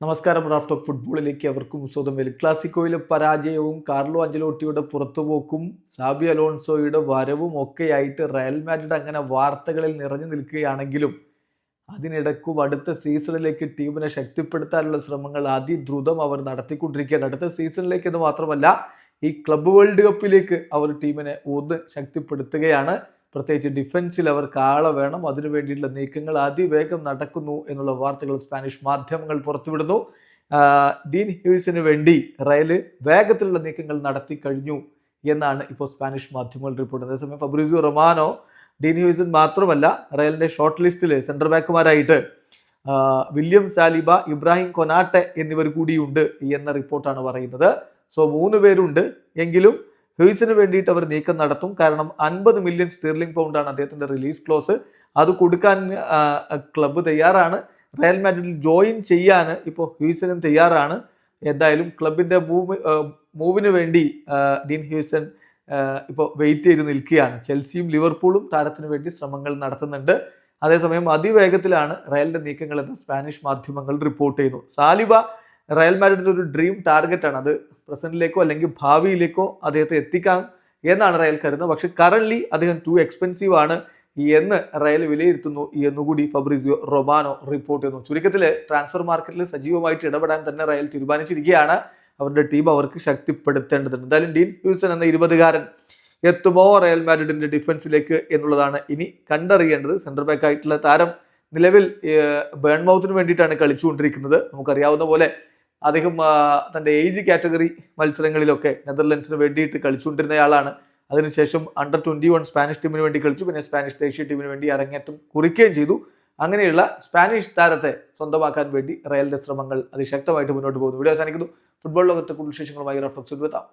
നമസ്കാരം Raf talk ഫുട്ബോളിലേക്ക് അവർക്കും സ്വന്തം എൽ ക്ലാസിക്കോയിലെ പരാജയവും കാർലോ അഞ്ചലോട്ടിയുടെ പുറത്തുപോക്കും സാബി അലോൺസോയുടെ വരവും ഒക്കെയായിട്ട് റയൽ മാഡ്രിഡ് അങ്ങനെ വാർത്തകളിൽ നിറഞ്ഞു നിൽക്കുകയാണെങ്കിലും അതിനിടക്കും അടുത്ത സീസണിലേക്ക് ടീമിനെ ശക്തിപ്പെടുത്താനുള്ള ശ്രമങ്ങൾ അതിദ്രുതം അവർ നടത്തിക്കൊണ്ടിരിക്കുകയാണ്. അടുത്ത സീസണിലേക്ക് എന്ന് മാത്രമല്ല ഈ ക്ലബ്ബ് വേൾഡ് കപ്പിലേക്ക് അവർ ടീമിനെ ഒന്ന് ശക്തിപ്പെടുത്തുകയാണ്. പ്രത്യേകിച്ച് ഡിഫൻസിൽ അവർക്ക് ആളെ വേണം. അതിനു വേണ്ടിയിട്ടുള്ള നീക്കങ്ങൾ അതിവേഗം നടക്കുന്നു എന്നുള്ള വാർത്തകൾ സ്പാനിഷ് മാധ്യമങ്ങൾ പുറത്തുവിടുന്നു. ഡീൻ ഹ്യൂസിന് വേണ്ടി റയൽ വേഗത്തിലുള്ള നീക്കങ്ങൾ നടത്തി കഴിഞ്ഞു എന്നാണ് ഇപ്പോൾ സ്പാനിഷ് മാധ്യമങ്ങൾ റിപ്പോർട്ട് അതേസമയം ഫബ്രിസു റൊമാനോ ഡീൻ ഹ്യൂസിൻ മാത്രമല്ല റയലിന്റെ ഷോർട്ട് ലിസ്റ്റിൽ സെൻട്രൽ ബാക്കുമാരായിട്ട് വില്യം സാലിബ ഇബ്രാഹിം കൊനാട്ടെ എന്നിവർ കൂടിയുണ്ട് എന്ന റിപ്പോർട്ടാണ് പറയുന്നത്. സോ മൂന്ന് പേരുണ്ട് എങ്കിലും ഹ്യൂസിന് വേണ്ടിയിട്ട് അവർ നീക്കം നടത്തും. കാരണം അൻപത് മില്യൺ സ്റ്റീർലിംഗ് പൗണ്ടാണ് അദ്ദേഹത്തിന്റെ റിലീസ് ക്ലോസ് അത് കൊടുക്കാൻ ക്ലബ്ബ് തയ്യാറാണ്. റയൽ മാഡ്രിഡിൽ ജോയിൻ ചെയ്യാൻ ഇപ്പോൾ ഹ്യൂസനും തയ്യാറാണ്. എന്തായാലും ക്ലബിന്റെ മൂവ് മൂവിന് വേണ്ടി ഡീൻ ഹ്യൂസൻ ഇപ്പോൾ വെയിറ്റ് ചെയ്ത് നിൽക്കുകയാണ്. ചെൽസിയും ലിവർപൂളും താരത്തിന് വേണ്ടി ശ്രമങ്ങൾ നടത്തുന്നുണ്ട്. അതേസമയം അതിവേഗത്തിലാണ് റയലിന്റെ നീക്കങ്ങളെന്ന് സ്പാനിഷ് മാധ്യമങ്ങൾ റിപ്പോർട്ട് ചെയ്യുന്നു. സാലിബ റയൽ മാഡ്രിഡിന്റെ ഒരു ഡ്രീം ടാർഗറ്റ് ആണ്. അത് പ്രസന്റിലേക്കോ അല്ലെങ്കിൽ ഭാവിയിലേക്കോ അദ്ദേഹത്തെ എത്തിക്കാം എന്നാണ് റയൽ കരുതുന്നത്. പക്ഷെ കറന്റ് അദ്ദേഹം ടു എക്സ്പെൻസീവ് ആണ് എന്ന് റയൽ വിലയിരുത്തുന്നു എന്നുകൂടി ഫബ്രിസിയോ റൊബാനോ റിപ്പോർട്ട് ചെയ്യുന്നു. ചുരുക്കത്തിൽ ട്രാൻസ്ഫർ മാർക്കറ്റിൽ സജീവമായിട്ട് ഇടപെടാൻ തന്നെ റയൽ തീരുമാനിച്ചിരിക്കുകയാണ്. അവരുടെ ടീം അവർക്ക് ശക്തിപ്പെടുത്തേണ്ടതുണ്ട്. എന്തായാലും ഡീൻ ഹ്യൂസൺ എന്ന ഇരുപതുകാരൻ എത്തുമോ റയൽ മാഡ്രിഡിന്റെ ഡിഫൻസിലേക്ക് എന്നുള്ളതാണ് ഇനി കണ്ടറിയേണ്ടത്. സെന്റർ ബാക്ക് ആയിട്ടുള്ള താരം നിലവിൽ ബേൺമൗത്തിന് വേണ്ടിയിട്ടാണ് കളിച്ചുകൊണ്ടിരിക്കുന്നത്. നമുക്കറിയാവുന്ന പോലെ അദ്ദേഹം തന്റെ ഏജ് കാറ്റഗറി മത്സരങ്ങളിലൊക്കെ നെതർലൻഡ്സിന് വേണ്ടിയിട്ട് കളിച്ചുകൊണ്ടിരുന്നയാളാണ് അതിനുശേഷം അണ്ടർ ട്വന്റി വൺ സ്പാനിഷ് ടീമിന് വേണ്ടി കളിച്ചു. പിന്നെ സ്പാനിഷ് ദേശീയ ടീമിന് വേണ്ടി അരങ്ങേറ്റം കുറിക്കുകയും ചെയ്തു. അങ്ങനെയുള്ള സ്പാനിഷ് താരത്തെ സ്വന്തമാക്കാൻ വേണ്ടി റയലിന്റെ ശ്രമങ്ങൾ അതിശക്തമായിട്ട് മുന്നോട്ട് പോകുന്നു. വീഡിയോ അവസാനിക്കുന്നു. ഫുട്ബോൾ ലോകത്തെ കൂടുതൽ വിശേഷങ്ങളുമായി റഫ്ലക്സ് എത്താം